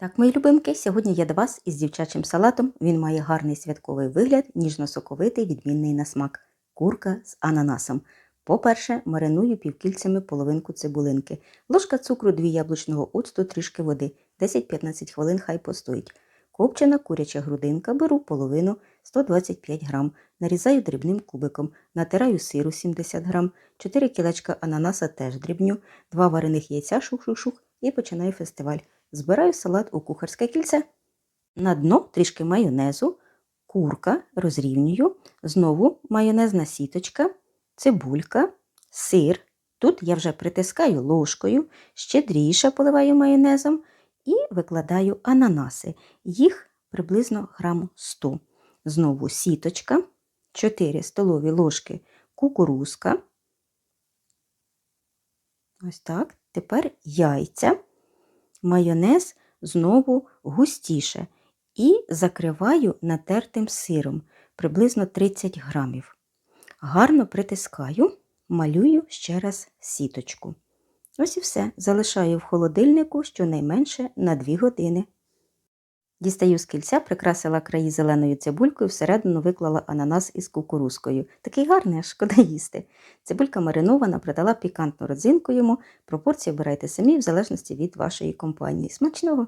Так, мої любимки, сьогодні я до вас із дівчачим салатом. Він має гарний святковий вигляд, ніжно-соковитий, відмінний на смак. Курка з ананасом. По-перше, мариную півкільцями половинку цибулинки. Ложка цукру, 2 яблучного оцту, трішки води. 10-15 хвилин хай постоїть. Копчена куряча грудинка беру половину 125 грам. Нарізаю дрібним кубиком, натираю сиру 70 грам, 4 кілечка ананаса теж дрібню, 2 варених яйця шух-шух-шух і починаю фестиваль. Збираю салат у кухарське кільце. На дно трішки майонезу, курка розрівнюю, знову майонезна сіточка, цибулька, сир. Тут я вже притискаю ложкою, щедріше поливаю майонезом і викладаю ананаси. Їх приблизно грам 100. Знову сіточка, 4 столові ложки кукурузка. Ось так. Тепер яйця, майонез знову густіше. І закриваю натертим сиром приблизно 30 грамів. Гарно притискаю, малюю ще раз сіточку. Ось і все. Залишаю в холодильнику щонайменше на 2 години. Дістаю з кільця, прикрасила краї зеленою цибулькою, всередину виклала ананас із кукурузкою. Такий гарний, аж шкода їсти. Цибулька маринована, придала пікантну родзинку йому. Пропорції обирайте самі, в залежності від вашої компанії. Смачного!